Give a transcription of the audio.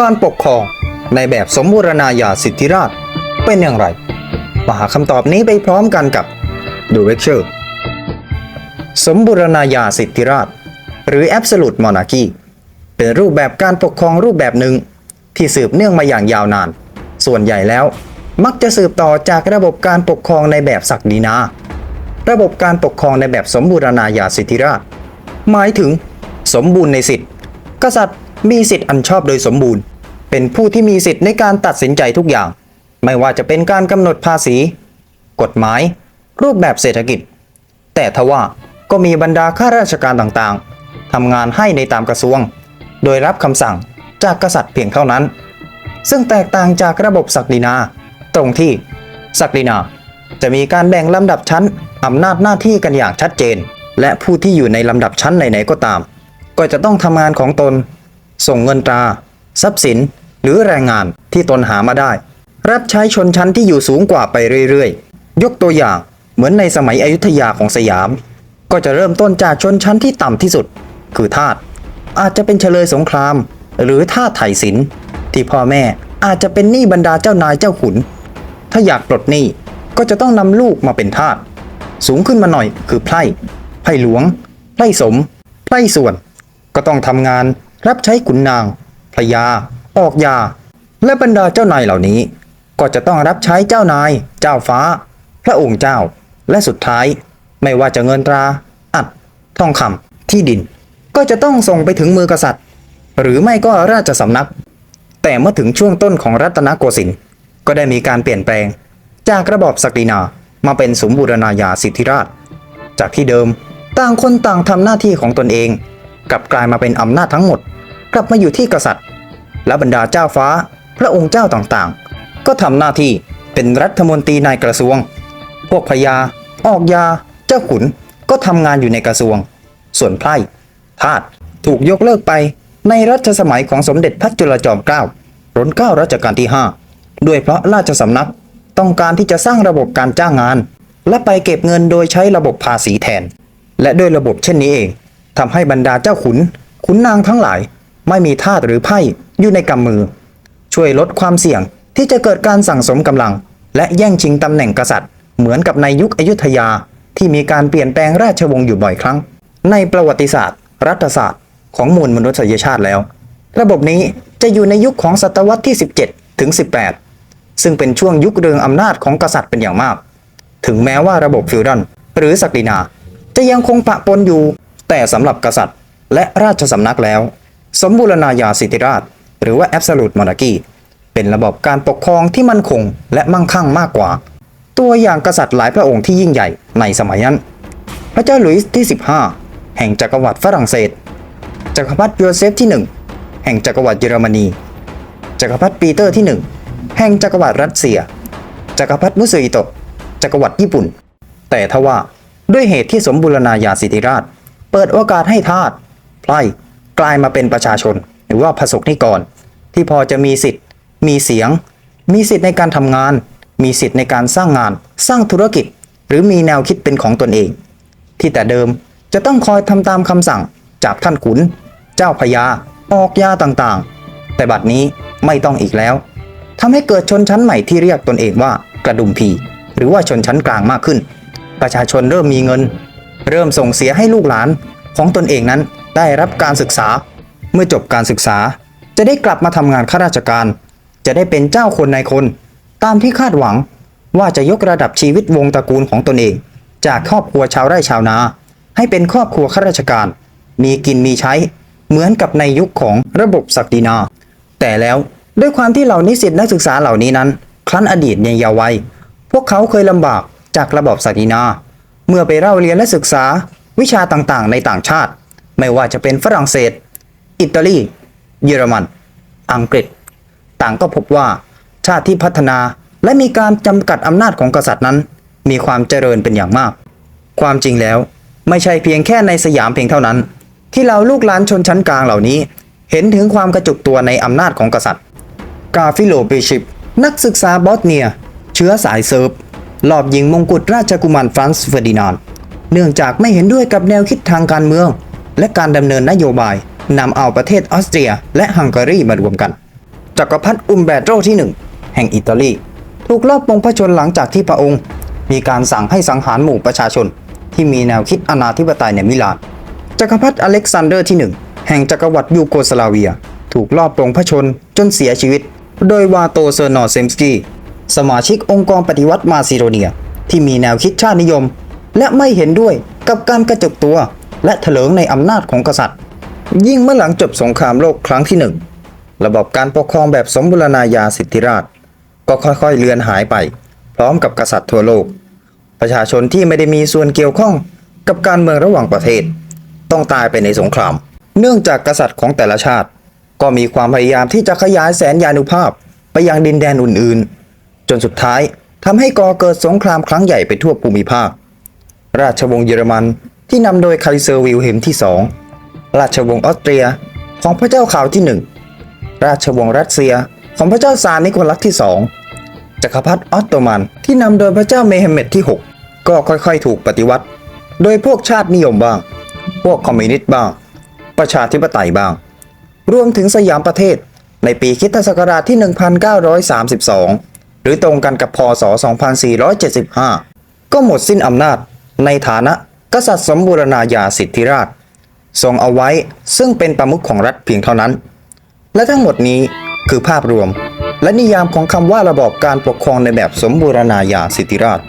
การปกครองในแบบสมบูรณาญาสิทธิราชเป็นอย่างไร มาหาคำตอบนี้ไปพร้อมกันกับ The Lecture สมบูรณาญาสิทธิราช หรือ Absolute Monarchy เป็นรูปแบบการปกครองรูปแบบหนึ่ง ที่สืบเนื่องมาอย่างยาวนาน ส่วนใหญ่แล้ว มักจะสืบต่อจากระบบการปกครองในแบบศักดินา ระบบการปกครองในแบบสมบูรณาญาสิทธิราช หมายถึง สมบูรณ์ในสิทธิกษัตริย์ มีสิทธิ์อันชอบโดยสมบูรณ์ เป็นผู้ที่มีสิทธิ์ในการตัดสินใจทุกอย่าง ไม่ว่าจะเป็นการกำหนดภาษี กฎหมาย รูปแบบเศรษฐกิจ แต่ทว่าก็มีบรรดาข้าราชการต่างๆทำงานให้ในตามกระทรวง โดยรับคำสั่งจากกษัตริย์เพียงเท่านั้น ซึ่งแตกต่างจากระบบศักดินา ตรงที่ศักดินาจะมีการแบ่งลำดับชั้นอำนาจหน้าที่กันอย่างชัดเจน และผู้ที่อยู่ในลำดับชั้นไหนๆก็ตาม ก็จะต้องทำงานของตน ส่งเงินตรา ทรัพย์สิน หรือแรงงานที่ตนหามาได้ รับใช้ชนชั้นที่อยู่สูงกว่าไปเรื่อยๆ ยกตัวอย่างเหมือนในสมัยอยุธยาของสยาม ก็จะเริ่มต้นจากชนชั้นที่ต่ำที่สุด คือทาสอาจจะเป็นเฉลยสงคราม หรือทาสไถ่สิน ที่พ่อแม่อาจจะเป็นหนี้บรรดาเจ้านายเจ้าขุน ถ้าอยากปลดหนี้ก็จะต้องนำลูกมาเป็นทาสสูงขึ้นมาหน่อยคือไพร่ไพร่หลวงไพร่สมไพร่ส่วน ก็ต้องทำงาน รับใช้ขุนนางพระยา ออกยา และบรรดาเจ้านายเหล่านี้ ก็จะต้องรับใช้เจ้านาย เจ้าฟ้า พระองค์เจ้า และสุดท้าย ไม่ว่าจะเงินตรา อัด ทองคำที่ดิน ก็จะต้องส่งไปถึงมือกษัตริย์ หรือไม่ก็ราชสำนัก แต่เมื่อถึงช่วงต้นของรัตนโกสินทร์ก็ได้มีการเปลี่ยนแปลง จากระบอบศักดินามาเป็นสมบูรณาญาสิทธิราช จากที่เดิมต่างคนต่างทำหน้าที่ของตนเอง กลับกลายมาเป็นอำนาจทั้งหมด กลับมาอยู่ที่กษัตริย์ และบรรดาเจ้าฟ้า พระองค์เจ้าต่างๆ ก็ทำหน้าที่เป็นรัฐมนตรีในกระทรวง พวกพญาออกยา เจ้าขุนก็ทำงานอยู่ในกระทรวง ส่วนไพร่ทาสถูกยกเลิกไปในรัชสมัยของสมเด็จพระจุลจอมเกล้ารัชเกล้ารัชกาลที่ 5 ด้วยเพราะราชสำนักต้องการที่จะสร้างระบบการจ้างงาน และไปเก็บเงินโดยใช้ระบบภาษีแทน และด้วยระบบเช่นนี้เองทำให้บรรดาเจ้าขุนขุนนางทั้งหลาย ไม่มีทาสหรือไพ่อยู่ในกำมือ ช่วยลดความเสี่ยงที่จะเกิดการสั่งสมกำลัง และแย่งชิงตำแหน่งกษัตริย์ เหมือนกับในยุคอยุธยาที่มีการเปลี่ยนแปลงราชวงศ์อยู่บ่อยครั้ง ในประวัติศาสตร์ รัฐศาสตร์ ของมวลมนุษยชาติแล้ว ระบบนี้จะอยู่ในยุคของศตวรรษที่ 17 ถึง 18 ซึ่งเป็นช่วงยุคเรืองอำนาจของกษัตริย์เป็นอย่างมาก ถึงแม้ว่าระบบฟิวดัลหรือศักดินา จะยังคงปะปนอยู่แต่สำหรับกษัตริย์ และราชสำนักแล้ว สมบูรณาญาสิทธิราช หรือว่า absolute monarchy เป็นระบบการปกครองที่มั่นคงและมั่งคั่งมากกว่า ตัวอย่างกษัตริย์หลายพระองค์ที่ยิ่งใหญ่ในสมัยนั้น พระเจ้าหลุยส์ที่ 15 แห่งจักรวรรดิฝรั่งเศส จักรพรรดิโยเซฟที่ 1 แห่งจักรวรรดิเยอรมนี จักรพรรดิปีเตอร์ที่ 1 แห่งจักรวรรดิรัสเซีย จักรพรรดิมุสลิโตะ จักรวรรดิญี่ปุ่น แต่ทว่าด้วยเหตุที่สมบูรณาญาสิทธิราช เปิดโอกาสให้ทาสไพร่ กลายมาเป็นประชาชน หรือว่าพระสกนิกร ที่พอจะมีสิทธิ์ มีเสียง มีสิทธิ์ในการทำงาน มีสิทธิ์ในการสร้างงาน สร้างธุรกิจ หรือมีแนวคิดเป็นของตนเอง ที่แต่เดิมจะต้องคอยทำตามคำสั่งจากท่านขุน เจ้าพญาออกยาต่างๆ แต่บัดนี้ไม่ต้องอีกแล้วทำให้เกิดชนชั้นใหม่ที่เรียกตนเองว่ากระดุมพีหรือว่าชนชั้นกลางมากขึ้น ประชาชนเริ่มมีเงิน เริ่มส่งเสียให้ลูกหลานของตนเองนั้น ได้รับการศึกษา เมื่อจบการศึกษา จะได้กลับมาทำงานข้าราชการ จะได้เป็นเจ้าคนนายคน ตามที่คาดหวังว่าจะยกระดับชีวิตวงตระกูลของตนเอง จากครอบครัวชาวไร่ชาวนา ให้เป็นครอบครัวข้าราชการ มีกินมีใช้ เหมือนกับในยุคของระบบศักดินา แต่แล้วด้วยความที่เหล่านิสิตนักศึกษาเหล่านี้นั้น ครั้นอดีตในเยาว์วัยพวกเขาเคยลำบากจากระบบศักดินา เมื่อไปเล่าเรียนและศึกษาวิชาต่างๆ ในต่างชาติ ไม่ว่าจะเป็นฝรั่งเศส อิตาลี เยอรมัน อังกฤษ ต่างก็พบว่า ชาติที่พัฒนาและมีการจำกัดอำนาจของกษัตริย์นั้น มีความเจริญเป็นอย่างมาก ความจริงแล้วไม่ใช่เพียงแค่ในสยามเพียงเท่านั้น ที่เราลูกหลานชนชั้นกลางเหล่านี้ เห็นถึงความกระจุกตัวในอำนาจของกษัตริย์ กาฟิโลเบชิป นักศึกษาบอสเนีย เชื้อสายเซิร์ฟหลอบยิงมงกุฎราชกุมารฟรานซ์เฟอร์ดินานด์เนื่องจากไม่เห็นด้วยกับแนวคิดทางการเมือง และการดำเนินนโยบายนำเอาประเทศออสเตรีย และฮังการีมารวมกัน จักรพรรดิอุมเบโตรที่หนึ่งแห่งอิตาลี ถูกลอบปลงพระชนหลังจากที่พระองค์ มีการสั่งให้สังหารหมู่ประชาชน ที่มีแนวคิดอนาธิปไตยในมิลาน จักรพรรดิอเล็กซานเดอร์ที่หนึ่งแห่งจักรวรรดิยูโกสลาเวีย ถูกลอบปลงพระชนจนเสียชีวิต โดยวาโตเซอร์นอร์เซมสกีสมาชิกองค์กรปฏิวัติมาซิโดเนีย ที่มีแนวคิดชาตินิยม และไม่เห็นด้วยกับการกระจุกตัว และเถลิงในอำนาจของกษัตริย์ ยิ่งเมื่อหลังจบสงครามโลกครั้งที่หนึ่งระบบการปกครองแบบสมบูรณาญาสิทธิราช ก็ค่อยๆเลือนหายไป พร้อมกับกษัตริย์ทั่วโลก ประชาชนที่ไม่ได้มีส่วนเกี่ยวข้องกับการเมืองระหว่างประเทศ ต้องตายไปในสงคราม เนื่องจากกษัตริย์ของแต่ละชาติ ก็มีความพยายามที่จะขยายแสนยานุภาพไปยังดินแดนอื่นๆ จนสุดท้ายทำให้ก่อเกิดสงครามครั้งใหญ่ไปทั่วภูมิภาค ราชวงศ์เยอรมัน ที่นำโดยไคเซอร์วิลเฮมที่สองราชวงศ์ออสเตรียของพระเจ้าข่าวที่หนึ่งราชวงศ์รัสเซียของพระเจ้าซาร์นิโคลัสที่สองจักรพรรดิออตโตมันที่นำโดยพระเจ้าเมเฮเมดที่ 6 ก็ค่อยๆ ถูกปฏิวัติ โดยพวกชาตินิยมบ้าง พวกคอมมิวนิสต์บ้าง ประชาธิปไตยบ้าง รวมถึงสยามประเทศในปีคริสตศักราชที่ 1932 หรือตรงกันกับพศ 2475 ก็หมดสิ้นอำนาจในฐานะ กษัตริย์สมบูรณาญาสิทธิราช ทรงเอาไว้ซึ่งเป็นประมุขของรัฐเพียงเท่านั้น และทั้งหมดนี้คือภาพรวม และนิยามของคำว่าระบอบการปกครองในแบบสมบูรณาญาสิทธิราช